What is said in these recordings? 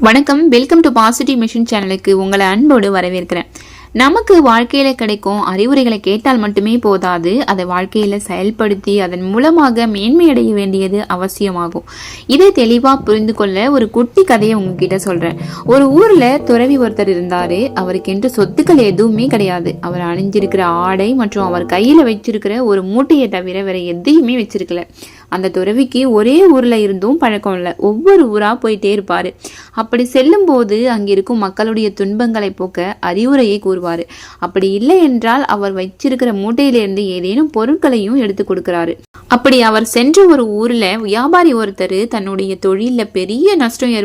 வணக்கம். Welcome to positive machine சேனலுக்கு உங்களை அன்போடு வரவேற்கிறேன். நமக்கு வாழ்க்கையில் கிடைக்கும் அறிவுரைகளை கேட்டால் மட்டுமே போதாது. அதை வாழ்க்கையில் செயல்படுத்தி அதன் மூலமாக மேன்மையடைய வேண்டியது அவசியமாகும். இதை தெளிவாக புரிந்து கொள்ள ஒரு குட்டி கதையை உங்ககிட்ட சொல்கிறேன் ஒரு ஊரில் துறவி ஒருத்தர் இருந்தார். அவருக்கென்று சொத்துக்கள் எதுவுமே கிடையாது. அவர் அணிஞ்சிருக்கிற ஆடை மற்றும் அவர் கையில் வச்சிருக்கிற ஒரு மூட்டையை தவிர வேற எதையுமே வச்சிருக்கல. அந்த துறவிக்கு ஒரே ஊரில் இருந்தும் பழக்கம் இல்லை. ஒவ்வொரு ஊராக போயிட்டே இருப்பார். அப்படி செல்லும்போது அங்கிருக்கும் மக்களுடைய துன்பங்களை போக்க அறிவுரையை கூறுவார். அப்படி இல்லை என்றால் அவர் வச்சிருக்கிற மூட்டையிலிருந்து ஏதேனும் பொருட்களையும் எடுத்து கொடுக்கிறாரு. அப்படி அவர் சென்ற ஒரு ஊரில் வியாபாரி ஒருத்தர் தன்னுடைய தொழிலில் பெரிய நஷ்டம்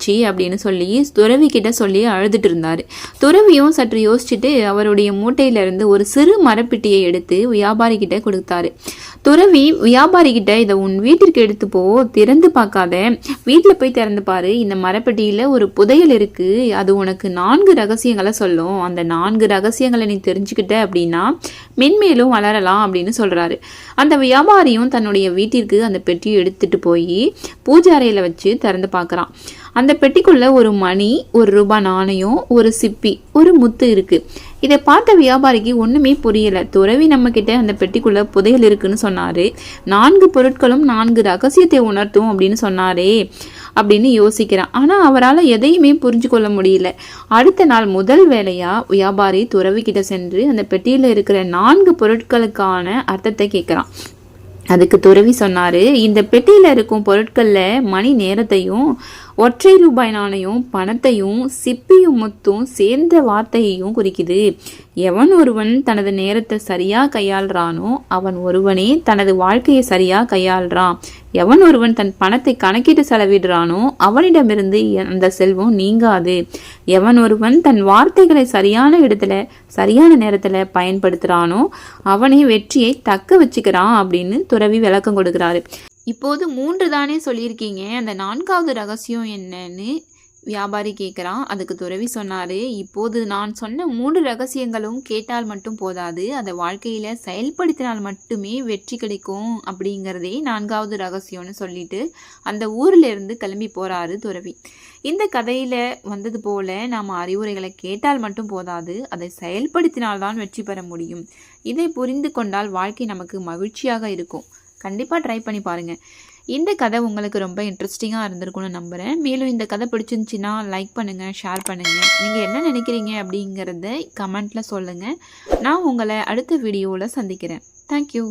ஏற்பட்டுச்சு அப்படின்னு சொல்லி துறவி கிட்ட சொல்லி அழுதுட்டு இருந்தார். துறவியும் சற்று யோசிச்சுட்டு அவருடைய மூட்டையில இருந்து ஒரு சிறு மரப்பெட்டியை எடுத்து வியாபாரி கிட்ட கொடுத்தாரு. துறவி வியாபாரி கிட்ட இதை உன் வீட்டிற்கு எடுத்து போ திறந்து பார்க்காத. வீட்டில் போய் திறந்து பாரு. இந்த மரப்பெட்டியில் ஒரு புதையல் இருக்கு. அது உனக்கு நான்கு ரகசியங்களை சொல்லும். அந்த நான்கு ரகசியங்களை நீ தெரிஞ்சுக்கிட்ட அப்படின்னா மென்மேலும் வளரலாம் அப்படின்னு சொல்றாரு. அந்த வியாபாரியும் தன்னுடைய வீட்டிற்கு அந்த பெட்டியை எடுத்துட்டு போய் பூஜை அறையில வச்சு திறந்து பார்க்குறான். அந்த பெட்டிக்குள்ள ஒரு மணி ஒரு ரூபாய் நாணயம் ஒரு சிப்பி ஒரு முத்து இருக்கு. இதை பார்த்த வியாபாரிக்கு ஒண்ணுமே புரியல. துறவி நம்ம கிட்ட அந்த பெட்டிக்குள்ள புதையல் இருக்குன்னு சொன்னாரு. நான்கு பொருட்களும் நான்கு ரகசியத்தை உணர்த்தும் அப்படின்னு சொன்னாரே அப்படின்னு யோசிக்கிறான் ஆனா அவரால் எதையுமே புரிஞ்சு கொள்ள முடியல. அடுத்த நாள் முதல் வேலையா வியாபாரி துறவி கிட்ட சென்று அந்த பெட்டியில இருக்கிற நான்கு பொருட்களுக்கான அர்த்தத்தை கேட்குறான் அதுக்கு துறவி சொன்னாரு இந்த பெட்டியில இருக்கும் பொருட்கள்ல மணி நேரத்தையும் ஒற்றை ரூபாய் நாணயம் பணத்தையும் சிப்பியும் முத்தும் சேர்ந்த வார்த்தையையும் குறிக்குது. எவன் ஒருவன் தனது நேரத்தை சரியா கையாள்றானோ அவன் ஒருவனே தனது வாழ்க்கையை சரியா கையாள்றான். எவன் ஒருவன் தன் பணத்தை கணக்கிட்டு செலவிடுறானோ அவனிடமிருந்து அந்த செல்வம் நீங்காது. எவன் ஒருவன் தன் வார்த்தைகளை சரியான இடத்துல சரியான நேரத்துல பயன்படுத்துறானோ அவனே வெற்றியை தக்க வச்சுக்கிறான் அப்படின்னு துறவி விளக்கம் கொடுக்கிறாரு. இப்போது மூன்று தானே சொல்லியிருக்கீங்க. அந்த நான்காவது ரகசியம் என்னன்னு வியாபாரி கேட்குறான் அதுக்கு துறவி சொன்னாரு இப்போது நான் சொன்ன மூன்று ரகசியங்களும் கேட்டால் மட்டும் போதாது. அதை வாழ்க்கையில செயல்படுத்தினால் மட்டுமே வெற்றி கிடைக்கும். அப்படிங்கிறதே நான்காவது ரகசியம்னு சொல்லிட்டு அந்த ஊர்ல இருந்து கிளம்பி போறாரு துறவி. இந்த கதையில வந்தது போல நாம் அறிவுரைகளை கேட்டால் மட்டும் போதாது அதை செயல்படுத்தினால்தான் வெற்றி பெற முடியும். இதை புரிந்து கொண்டால் வாழ்க்கை நமக்கு மகிழ்ச்சியாக இருக்கும். கண்டிப்பாக ட்ரை பண்ணி பாருங்கள் இந்த கதை உங்களுக்கு ரொம்ப இன்ட்ரெஸ்டிங்காக இருந்திருக்கும்னு நம்புகிறேன் மேலும் இந்த கதை பிடிச்சிருந்துச்சின்னா லைக் பண்ணுங்கள் ஷேர் பண்ணுங்கள் நீங்கள் என்ன நினைக்கிறீங்க அப்படிங்கிறத கமெண்ட்டில் சொல்லுங்கள் நான் உங்களை அடுத்த வீடியோவில் சந்திக்கிறேன். தேங்க்யூ